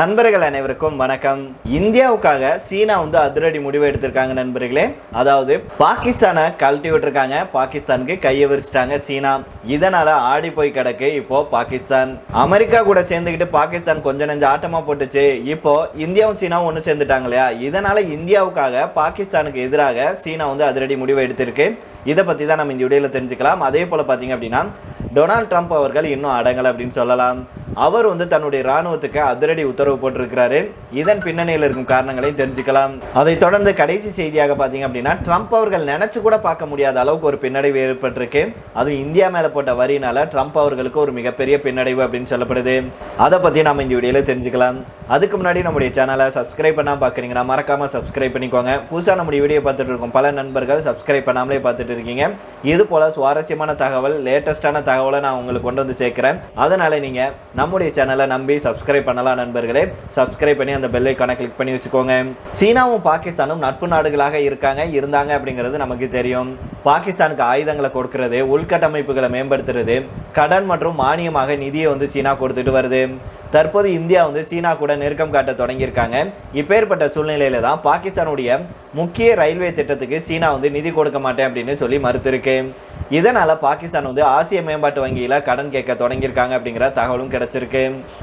நண்பர்கள் அனைவருக்கும் வணக்கம். இந்தியாவுக்காக சீனா வந்து அதிரடி முடிவு எடுத்திருக்காங்க நண்பர்களே. அதாவது பாகிஸ்தானை கழட்டி விட்டுருக்காங்க. பாகிஸ்தானுக்கு கையை விரிச்சிட்டாங்க சீனா. இதனால ஆடி போய் கிடக்கு இப்போ பாகிஸ்தான். அமெரிக்கா கூட சேர்ந்துக்கிட்டு பாகிஸ்தான் கொஞ்சம் நெஞ்சு ஆட்டமா போட்டுச்சு. இப்போ இந்தியாவும் சீனாவும் ஒன்று சேர்ந்துட்டாங்க இல்லையா? இதனால இந்தியாவுக்காக பாகிஸ்தானுக்கு எதிராக சீனா வந்து அதிரடி முடிவு எடுத்திருக்கு. இதை பற்றி தான் நம்ம இந்த வீடியோவில் தெரிஞ்சுக்கலாம். அதே போல் பார்த்தீங்க அப்படின்னா டொனால்ட் ட்ரம்ப் அவர்கள் இன்னும் அடங்கலை அப்படின்னு சொல்லலாம். அவர் வந்து தன்னுடைய ராணுவத்துக்கு அதிரடி உத்தரவு போட்டிருக்கிறாரு. இதன் பின்னணியில் இருக்கும் காரணங்களையும் தெரிஞ்சுக்கலாம். அதை தொடர்ந்து கடைசி செய்தியாக பார்த்தீங்க அப்படின்னா ட்ரம்ப் அவர்கள் நினைச்சு கூட பார்க்க முடியாத அளவுக்கு ஒரு பின்னடைவு ஏற்பட்டிருக்கு. அதுவும் இந்தியா மேலே போட்ட வரியினால ட்ரம்ப் அவர்களுக்கு ஒரு மிகப்பெரிய பின்னடைவு அப்படின்னு சொல்லப்படுது. அதை பற்றி நம்ம இந்த வீடியோவில் தெரிஞ்சுக்கலாம். அதுக்கு முன்னாடி நம்முடைய சேனலை சப்ஸ்கிரைப் பண்ணால் பார்க்குறீங்கன்னா மறக்காமல் சப்ஸ்கிரைப் பண்ணிக்கோங்க. புதுசாக நம்முடைய வீடியோ பார்த்துட்டு இருக்கோம். பல நண்பர்கள் சப்ஸ்கிரைப் பண்ணாமலே பார்த்துட்டு இருக்கீங்க. இது போல் சுவாரஸ்யமான தகவல் லேட்டஸ்ட்டான தகவலை நான் உங்களுக்கு கொண்டு வந்து சேர்க்குறேன். அதனால் நீங்கள் நம்முடைய சேனலை நம்பி சப்ஸ்கிரைப் பண்ணலாம் நண்பர்களே. சப்ஸ்கிரைப் பண்ணி அந்த பெல்லைக்கான கிளிக் பண்ணி வச்சுக்கோங்க. சீனாவும் பாகிஸ்தானும் நட்பு நாடுகளாக இருக்காங்க இருந்தாங்க அப்படிங்கிறது நமக்கு தெரியும். பாகிஸ்தானுக்கு ஆயுதங்களை கொடுக்கறது உள்கட்டமைப்புகளை மேம்படுத்துறது கடன் மற்றும் மானியமாக நிதியை வந்து சீனா கொடுத்துட்டு வருது. தற்போது இந்தியா வந்து சீனா கூட நெருக்கம் காட்ட தொடங்கியிருக்காங்க. இப்பேற்பட்ட சூழ்நிலையில தான் பாகிஸ்தானுடைய முக்கிய ரயில்வே திட்டத்துக்கு சீனா வந்து நிதி கொடுக்க மாட்டேன் அப்படின்னு சொல்லி மறுத்திருக்கு. இதனால பாகிஸ்தான் வந்து ஆசிய மேம்பாட்டு வங்கியில கடன் கேட்க தொடங்கியிருக்காங்க அப்படிங்கிற தகவலும் கிடைச்சிருக்கு.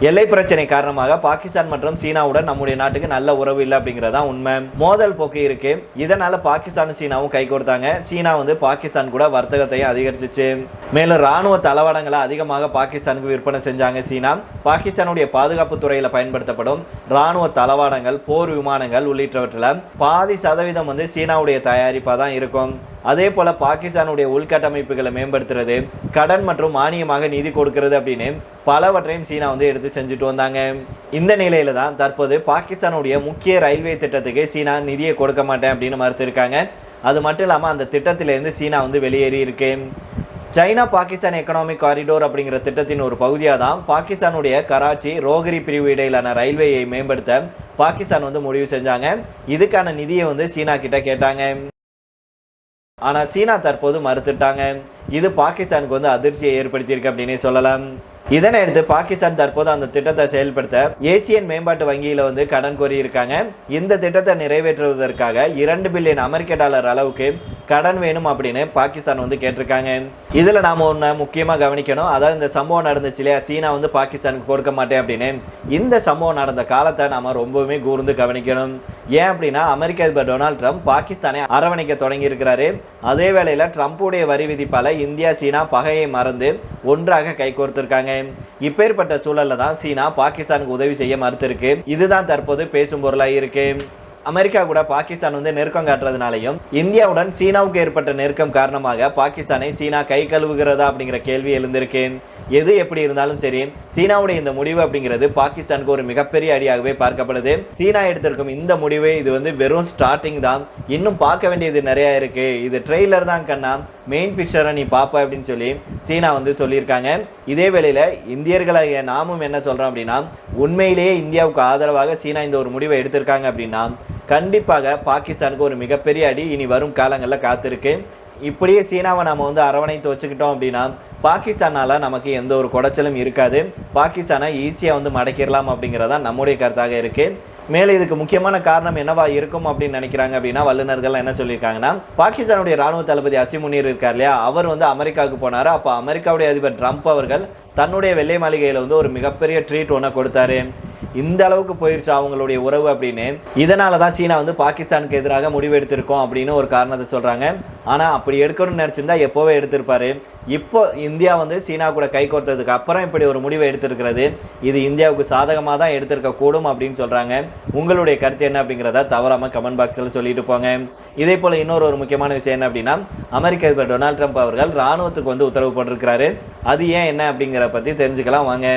எல்லை பிரச்சனை காரணமாக பாகிஸ்தான் மற்றும் சீனாவுடன் நம்முடைய நாட்டுக்கு நல்ல உறவு இல்லை அப்படிங்கிறதா உண்மை. மோதல் போக்கு இருக்கு. இதனால பாகிஸ்தானும் சீனாவும் கை கொடுத்தாங்க. சீனா வந்து பாகிஸ்தான் கூட வர்த்தகத்தை அதிகரிச்சிச்சு. மேலும் ராணுவ தளவாடங்களை அதிகமாக பாகிஸ்தானுக்கு விற்பனை செஞ்சாங்க சீனா. பாகிஸ்தானுடைய பாதுகாப்பு துறையில் பயன்படுத்தப்படும் ராணுவ தளவாடங்கள் போர் விமானங்கள் உள்ளிட்டவற்றில் பாதி சதவீதம் வந்து சீனாவுடைய தயாரிப்பாக தான் இருக்கும். அதே போல பாகிஸ்தானுடைய உள்கட்டமைப்புகளை மேம்படுத்துறது கடன் மற்றும் மானியமாக நிதி கொடுக்கிறது அப்படின்னு பலவற்றையும் சீனா வந்து எடுத்து செஞ்சுட்டு வந்தாங்க. இந்த நிலையில தான் தற்போது பாகிஸ்தானுடைய முக்கிய ரயில்வே திட்டத்துக்கு சீனா நிதியை கொடுக்க மாட்டேன் அப்படின்னு மறுத்திருக்காங்க. அது மட்டும் இல்லாமல் அந்த திட்டத்திலேருந்து சீனா வந்து வெளியேறி இருக்கு. சைனா பாகிஸ்தான் எக்கனாமிக் காரிடோர் அப்படிங்கிற திட்டத்தின் ஒரு பகுதியாக தான் பாகிஸ்தானுடைய கராச்சி ரோகரி பிரிவு இடையிலான ரயில்வேயை மேம்படுத்த பாகிஸ்தான் வந்து முடிவு செஞ்சாங்க. இதுக்கான நிதியை வந்து சீனா கிட்ட கேட்டாங்க. ஆனால் சீனா தற்போது மறுத்துட்டாங்க. இது பாகிஸ்தானுக்கு வந்து அதிர்ச்சியை ஏற்படுத்தியிருக்கு அப்படின்னே சொல்லலாம். இதனை அடுத்து பாகிஸ்தான் தற்போது அந்த திட்டத்தை செயல்படுத்த ஏசியன் மேம்பாட்டு வங்கியில் வந்து கடன் கோரியிருக்காங்க. இந்த திட்டத்தை நிறைவேற்றுவதற்காக இரண்டு பில்லியன் அமெரிக்க டாலர் அளவுக்கு கடன் வேணும் அப்படின்னு பாகிஸ்தான் வந்து கேட்டிருக்காங்க. இதில் நாம் ஒன்று முக்கியமாக கவனிக்கணும். அதாவது இந்த சம்பவம் நடந்துச்சு இல்லையா? சீனா வந்து பாகிஸ்தானுக்கு கொடுக்க மாட்டேன் அப்படின்னு. இந்த சம்பவம் நடந்த காலத்தை நாம் ரொம்பவுமே கூர்ந்து கவனிக்கணும். ஏன் அப்படின்னா அமெரிக்க அதிபர் டொனால்ட் ட்ரம்ப் பாகிஸ்தானை அரவணைக்க தொடங்கி இருக்கிறாரு அதே வேளையில் ட்ரம்ப்புடைய வரி விதிப்பால் இந்தியா சீனா பகையை மறந்து ஒன்றாக கைகோர்த்திருக்காங்க இப்பேற்பட்ட சூழலில் தான் சீனா பாகிஸ்தானுக்கு உதவி செய்ய மறுத்திருக்கு. இதுதான் தற்போது பேசும் பொருளாக இருக்கு. அமெரிக்கா கூட பாகிஸ்தான் வந்து நெருக்கம் காட்டுறதுனாலையும் இந்தியாவுடன் சீனாவுக்கு ஏற்பட்ட நெருக்கம் காரணமாக பாகிஸ்தானை சீனா கை கழுவுகிறதா அப்படிங்கிற கேள்வி எழுந்திருக்கு. எது எப்படி இருந்தாலும் சரி சீனாவுடைய இந்த முடிவு அப்படிங்கிறது பாகிஸ்தானுக்கு ஒரு மிகப்பெரிய அடியாகவே பார்க்கப்படுது. சீனா எடுத்திருக்கும் இந்த முடிவு இது வந்து வெறும் ஸ்டார்டிங் தான். இன்னும் பார்க்க வேண்டியது நிறைய இருக்கு. இது ட்ரெய்லர் தான் கண்ணா. மெயின் பிக்சரை நீ பார்ப்ப அப்படின்னு சொல்லி சீனா வந்து சொல்லியிருக்காங்க. இதே வேளையில் இந்தியர்களாகிய நாமும் என்ன சொல்கிறோம் அப்படின்னா உண்மையிலேயே இந்தியாவுக்கு ஆதரவாக சீனா இந்த ஒரு முடிவை எடுத்திருக்காங்க அப்படின்னா கண்டிப்பாக பாகிஸ்தானுக்கு ஒரு மிகப்பெரிய அடி இனி வரும் காலங்களில் காத்திருக்கு. இப்படியே சீனாவை நம்ம வந்து அரவணைத்து வச்சுக்கிட்டோம் அப்படின்னா பாகிஸ்தானால நமக்கு எந்த ஒரு குடைச்சலும் இருக்காது. பாகிஸ்தானை ஈஸியாக வந்து மடக்கிடலாம் அப்படிங்கிறதான் நம்முடைய கருத்தாக இருக்குது மேலே இதுக்கு முக்கியமான காரணம் என்னவா இருக்கும் அப்படின்னு நினைக்கிறாங்க அப்படின்னா வல்லுநர்கள் என்ன சொல்லியிருக்காங்கன்னா பாகிஸ்தானுடைய ராணுவ தளபதி அசிமுனீர் இருக்கார் இல்லையா? அவர் வந்து அமெரிக்காவுக்கு போனார். அப்போ அமெரிக்காவுடைய அதிபர் ட்ரம்ப் அவர்கள் தன்னுடைய வெள்ளை மாளிகையில் வந்து ஒரு மிகப்பெரிய ட்ரீட் ஒன்று கொடுத்தாரு. இந்த அளவுக்கு போயிருச்சு அவங்களுடைய உறவு அப்படின்னு? இதனால தான் சீனா வந்து பாகிஸ்தானுக்கு எதிராக முடிவு எடுத்திருக்கோம் அப்படின்னு ஒரு காரணத்தை சொல்கிறாங்க ஆனால் அப்படி எடுக்கணும்னு நினச்சிருந்தா எப்போவே எடுத்திருப்பாரு. இப்போ இந்தியா வந்து சீனா கூட கை கோர்த்ததுக்கு அப்புறம் இப்படி ஒரு முடிவை எடுத்திருக்கிறது. இது இந்தியாவுக்கு சாதகமாக தான் எடுத்திருக்க கூடும் அப்படின்னு சொல்கிறாங்க உங்களுடைய கருத்து என்ன அப்படிங்கிறத தவறாம கமெண்ட் பாக்ஸில் சொல்லிட்டு போங்க. இதே போல் இன்னொரு ஒரு முக்கியமான விஷயம் என்ன அப்படின்னா அமெரிக்க அதிபர் டொனால்ட் ட்ரம்ப் அவர்கள் ராணுவத்துக்கு வந்து உத்தரவு போட்டிருக்கிறாரு. அது ஏன் என்ன அப்படிங்கிற பற்றி தெரிஞ்சுக்கலாம். வாங்க.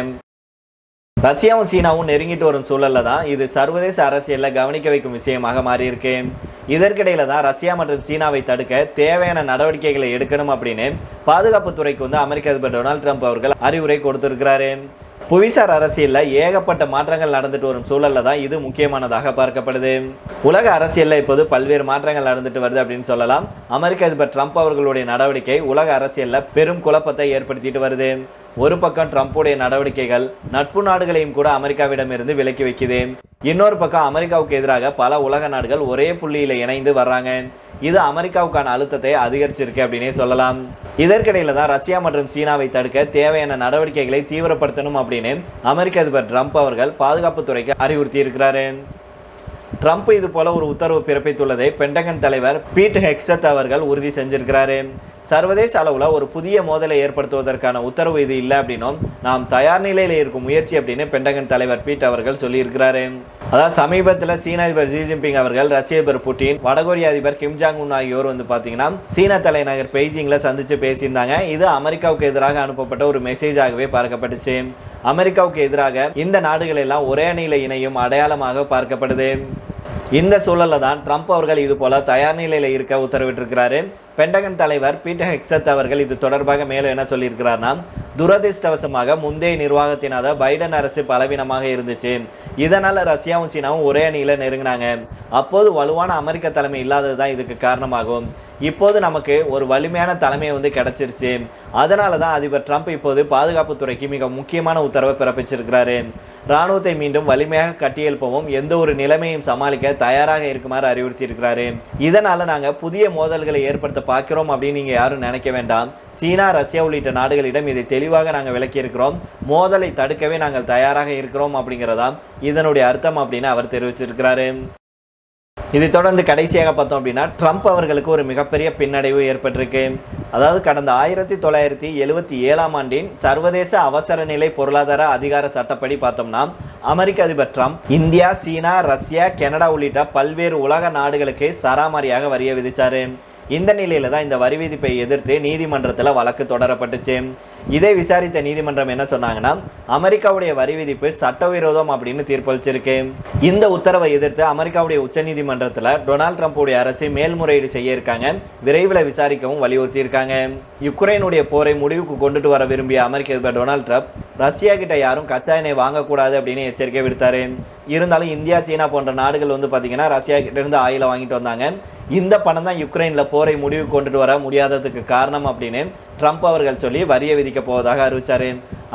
ரஷ்யாவும் சீனாவும் நெருங்கிட்டு வரும் சூழலில் தான் இது சர்வதேச அரசியலில் கவனிக்க வைக்கும் விஷயமாக மாறியிருக்கு. இதற்கிடையில தான் ரஷ்யா மற்றும் சீனாவை தடுக்க தேவையான நடவடிக்கைகளை எடுக்கணும் அப்படின்னு பாதுகாப்புத்துறைக்கு வந்து அமெரிக்க அதிபர் டொனால்ட் ட்ரம்ப் அவர்கள் அறிவுரை கொடுத்திருக்கிறாரு. புவிசார் அரசியலில் ஏகப்பட்ட மாற்றங்கள் நடந்துட்டு வரும் சூழலில் தான் இது முக்கியமானதாக பார்க்கப்படுது. உலக அரசியலில் இப்போது பல்வேறு மாற்றங்கள் நடந்துட்டு வருது அப்படின்னு சொல்லலாம். அமெரிக்க அதிபர் ட்ரம்ப் அவர்களுடைய நடவடிக்கை உலக அரசியலில் பெரும் குழப்பத்தை ஏற்படுத்திட்டு வருது. ஒரு பக்கம் ட்ரம்ப்புடைய நடவடிக்கைகள் நட்பு நாடுகளையும் கூட அமெரிக்காவிடமிருந்து விலக்கி வைக்குது இன்னொரு பக்கம் அமெரிக்காவுக்கு எதிராக பல உலக நாடுகள் ஒரே புள்ளியில் இணைந்து வர்றாங்க. இது அமெரிக்காவுக்கான அழுத்தத்தை அதிகரிச்சிருக்கு அப்படின்னே சொல்லலாம். இதற்கிடையில தான் ரஷ்யா மற்றும் சீனாவை தடுக்க தேவையான நடவடிக்கைகளை தீவிரப்படுத்தணும் அப்படின்னு அமெரிக்க அதிபர் ட்ரம்ப் அவர்கள் பாதுகாப்புத்துறைக்கு அறிவுறுத்தி இருக்கிறாரு ட்ரம்ப் இது போல ஒரு உத்தரவு பிறப்பித்துள்ளதை பென்டகன் தலைவர் பீட் ஹெக்ஸத் அவர்கள் உறுதி செஞ்சிருக்கிறாரு. சர்வதேச அளவில் ஒரு புதிய மோதலை ஏற்படுத்துவதற்கான உத்தரவு இது இல்லை அப்படின்னும் நாம் தயார் நிலையில் இருக்கும் முயற்சி அப்படின்னு பென்டகன் தலைவர் பீட் அவர்கள் சொல்லியிருக்கிறாரு. அதாவது சமீபத்தில் சீன அதிபர் ஜி ஜின்பிங் அவர்கள் ரஷ்ய அதிபர் புட்டின் வடகொரிய அதிபர் கிம் ஜாங் உன் ஆகியோர் வந்து பார்த்தீங்கன்னா சீன தலைநகர் பெய்ஜிங்கில் சந்தித்து பேசியிருந்தாங்க. இது அமெரிக்காவுக்கு எதிராக அனுப்பப்பட்ட ஒரு மெசேஜாகவே பார்க்கப்பட்டுச்சு. அமெரிக்காவுக்கு எதிராக இந்த நாடுகள் எல்லாம் ஒரே அணியில் இணையும் அடையாளமாக பார்க்கப்படுது. இந்த சூழலில் தான் ட்ரம்ப் அவர்கள் இது போல தயார் நிலையில் இருக்க உத்தரவிட்டிருக்கிறாரு. பென்டகன் தலைவர் பீட்டர் ஹெக்ஸத் அவர்கள் இது தொடர்பாக மேலும் என்ன சொல்லியிருக்கிறார்னா துரதிர்ஷ்டவசமாக முந்தைய நிர்வாகத்தினால பைடன் அரசு பலவீனமாக இருந்துச்சு. இதனால் ரஷ்யாவும் சீனாவும் ஒரே அணியில் நெருங்கினாங்க. அப்போது வலுவான அமெரிக்க தலைமை இல்லாதது தான் இதுக்கு காரணமாகும். இப்போது நமக்கு ஒரு வலிமையான தலைமை வந்து கிடைச்சிருச்சு. அதனால தான் அதிபர் ட்ரம்ப் இப்போது பாதுகாப்புத்துறைக்கு மிக முக்கியமான உத்தரவை பிறப்பிச்சிருக்கிறாரு. இராணுவத்தை மீண்டும் வலிமையாக கட்டியெழுப்பவும் எந்த ஒரு நிலைமையும் சமாளிக்க தயாராக இருக்குமாறு அறிவுறுத்தியிருக்கிறாரு. இதனால் நாங்கள் புதிய மோதல்களை ஏற்படுத்த பார்க்கிறோம் அப்படின்னு நீங்கள் யாரும் நினைக்க வேண்டாம். சீனா ரஷ்யா உள்ளிட்ட நாடுகளிடம் இதை தெளிவாக நாங்கள் விளக்கியிருக்கிறோம். மோதலை தடுக்கவே நாங்கள் தயாராக இருக்கிறோம் அப்படிங்கிறதா இதனுடைய அர்த்தம் அப்படின்னு அவர் தெரிவிச்சிருக்கிறாரு. இதை தொடர்ந்து கடைசியாக பார்த்தோம் அப்படின்னா ட்ரம்ப் அவர்களுக்கு ஒரு மிகப்பெரிய பின்னடைவு ஏற்பட்டிருக்கு. அதாவது கடந்த ஆயிரத்தி தொள்ளாயிரத்தி எழுவத்தி ஏழாம் ஆண்டின் சர்வதேச அவசர நிலை பொருளாதார அதிகார சட்டப்படி பார்த்தோம்னா அமெரிக்க அதிபர் Trump India China Russia Canada உள்ளிட்ட பல்வேறு உலக நாடுகளுக்கு சராமாரியாக வரிய விதிச்சாரு. இந்த நிலையில தான் இந்த வரி விதிப்பை எதிர்த்து நீதிமன்றத்தில் வழக்கு தொடரப்பட்டுச்சு. இதை விசாரித்த நீதிமன்றம் என்ன சொன்னாங்கன்னா அமெரிக்காவுடைய வரி விதிப்பு சட்டவிரோதம் அப்படின்னு தீர்ப்பளிச்சிருக்கு. இந்த உத்தரவை எதிர்த்து அமெரிக்காவுடைய உச்சநீதிமன்றத்தில் டொனால்ட் ட்ரம்ப்புடைய அரசு மேல்முறையீடு செய்ய இருக்காங்க. விரைவில் விசாரிக்கவும் வலியுறுத்தி இருக்காங்க யுக்ரைனுடைய போரை முடிவுக்கு கொண்டுட்டு வர விரும்பிய அமெரிக்க அதிபர் டொனால்ட் ட்ரம்ப் ரஷ்யா கிட்ட யாரும் கச்சா எண்ணெய் வாங்கக்கூடாது அப்படின்னு எச்சரிக்கை விடுத்தாரு. இருந்தாலும் இந்தியா சீனா போன்ற நாடுகள் வந்து பார்த்தீங்கன்னா ரஷ்யா கிட்ட இருந்து ஆயில வாங்கிட்டு வந்தாங்க. இந்த பணம் தான் யுக்ரைனில் போரை முடிவு கொண்டுட்டு வர முடியாததுக்கு காரணம் அப்படின்னு ட்ரம்ப் அவர்கள் சொல்லி வரியை விதிக்க போவதாக அறிவிச்சாரு.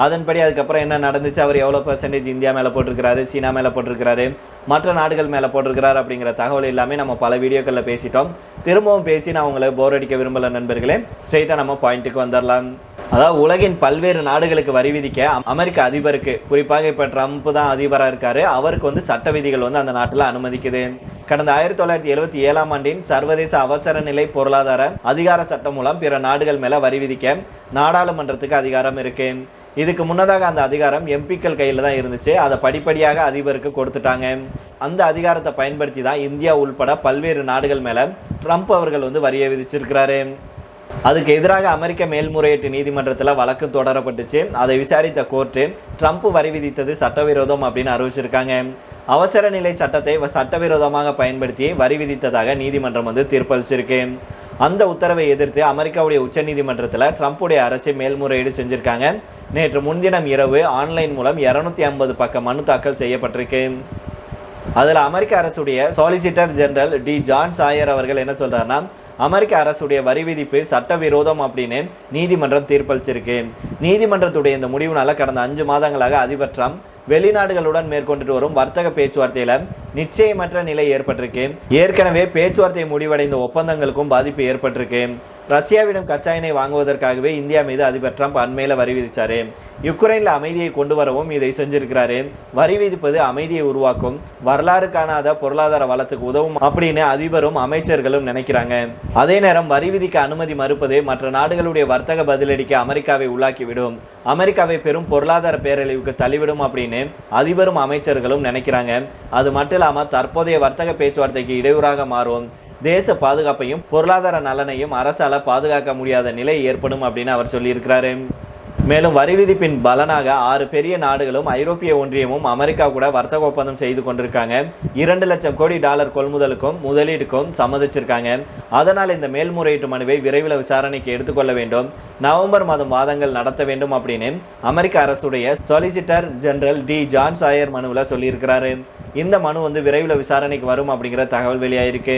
அதன்படி அதுக்கப்புறம் என்ன நடந்துச்சு? அவர் எவ்வளோ பர்சன்டேஜ் இந்தியா மேலே போட்டிருக்கிறாரு? சீனா மேலே போட்டிருக்கிறாரு? மற்ற நாடுகள் மேலே போட்டிருக்கிறார் அப்படிங்கிற தகவல் எல்லாமே நம்ம பல வீடியோக்களில் பேசிட்டோம். திரும்பவும் பேசி நான் உங்களை போர் அடிக்க விரும்பல நண்பர்களே. ஸ்ட்ரெயிட்டாக நம்ம பாயிண்ட்டுக்கு வந்துடலாம் அதாவது உலகின் பல்வேறு நாடுகளுக்கு வரி விதிக்க அமெரிக்க அதிபருக்கு குறிப்பாக இப்போ ட்ரம்ப் தான் அதிபராக இருக்காரு. அவருக்கு வந்து சட்ட விதிகள் வந்து அந்த நாட்டில் அனுமதிக்குது. கடந்த ஆயிரத்தி தொள்ளாயிரத்தி எழுபத்தி ஏழாம் ஆண்டின் சர்வதேச அவசர நிலை பொருளாதார அதிகார சட்டம் மூலம் பிற நாடுகள் மேல வரி விதிக்க நாடாளுமன்றத்துக்கு அதிகாரம் இருக்கு. இதுக்கு முன்னதாக அந்த அதிகாரம் எம்பிக்கள் கையில் தான் இருந்துச்சு. அதை படிப்படியாக அதிபருக்கு கொடுத்துட்டாங்க. அந்த அதிகாரத்தை பயன்படுத்தி தான் இந்தியா உள்பட பல்வேறு நாடுகள் மேலே ட்ரம்ப் அவர்கள் வந்து வரியை விதிச்சிருக்கிறாரு. அதுக்கு எதிராக அமெரிக்க மேல்முறையீட்டு நீதிமன்றத்தில் வழக்கு தொடரப்பட்டுச்சு. அதை விசாரித்த கோர்ட்டு ட்ரம்ப் வரி விதித்தது சட்டவிரோதம் அப்படின்னு அறிவிச்சிருக்காங்க. அவசர நிலை சட்டத்தை வ- சட்டவிரோதமாக பயன்படுத்தி வரி விதித்ததாக நீதிமன்றம் வந்து தீர்ப்பளிச்சிருக்கு. அந்த உத்தரவை எதிர்த்து அமெரிக்காவுடைய உச்சநீதிமன்றத்தில் ட்ரம்ப்புடைய அரசு மேல்முறையீடு செஞ்சிருக்காங்க. நேற்று முன்தினம் இரவு ஆன்லைன் மூலம் இரநூத்தி ஐம்பது பக்க மனு தாக்கல் செய்யப்பட்டிருக்கு. அதில் அமெரிக்க அரசுடைய solicitor general D John Sauer அவர்கள் என்ன சொல்கிறாருன்னா அமெரிக்க அரசுடைய வரி விதிப்பு சட்டவிரோதம் அப்படின்னு நீதிமன்றம் தீர்ப்பளிச்சிருக்கு. நீதிமன்றத்துடைய இந்த முடிவுனால கடந்த அஞ்சு மாதங்களாக அதிபர் ட்ரம்ப் வெளிநாடுகளுடன் மேற்கொண்டுட்டு வரும் வர்த்தக பேச்சுவார்த்தையில நிச்சயமற்ற நிலை ஏற்பட்டிருக்கு. ஏற்கனவே பேச்சுவார்த்தை முடிவடைந்த ஒப்பந்தங்களுக்கும் பாதிப்பு ஏற்பட்டிருக்கு. ரஷ்யாவிடம் கச்சா எண்ணெய் வாங்குவதற்காகவே இந்தியா மீது அதிபர் ட்ரம்ப் அண்மையில் வரி விதித்தார் யுக்ரைனில் அமைதியை கொண்டு வரவும் இதை செஞ்சிருக்கிறாரு. வரி விதிப்பது அமைதியை உருவாக்கும். வரலாறு காணாத பொருளாதார வளத்துக்கு உதவும் அப்படின்னு அதிபரும் அமைச்சர்களும் நினைக்கிறாங்க. அதே நேரம் வரி விதிக்க அனுமதி மறுப்பது மற்ற நாடுகளுடைய வர்த்தக பதிலடிக்கு அமெரிக்காவை உள்ளாக்கிவிடும். அமெரிக்காவை பெரும் பொருளாதார பேரழிவுக்கு தள்ளிவிடும் அப்படின்னு அதிபரும் அமைச்சர்களும் நினைக்கிறாங்க. அது மட்டும் இல்லாம தற்போதைய வர்த்தக பேச்சுவார்த்தைக்கு இடையூறாக மாறும். தேச பாதுகாப்பையும் பொருளாதார நலனையும் அரசால் பாதுகாக்க முடியாத நிலை ஏற்படும் அப்படின்னு அவர் சொல்லியிருக்கிறாரு. மேலும் வரி விதிப்பின் பலனாக ஆறு பெரிய நாடுகளும் ஐரோப்பிய ஒன்றியமும் அமெரிக்கா கூட வர்த்தக ஒப்பந்தம் செய்து கொண்டிருக்காங்க. இரண்டு லட்சம் கோடி டாலர் கொள்முதலுக்கும் முதலீடுக்கும் சம்மதிச்சிருக்காங்க. அதனால் இந்த மேல்முறையீட்டு மனுவை விரைவில் விசாரணைக்கு எடுத்துக்கொள்ள வேண்டும். நவம்பர் மாதம் வாதங்கள் நடத்த வேண்டும் அப்படின்னு அமெரிக்க அரசுடைய solicitor general D John Sauer மனுவில் சொல்லியிருக்கிறாரு. இந்த மனு வந்து விரைவில் விசாரணைக்கு வரும் அப்படிங்கிற தகவல் வெளியாயிருக்கு.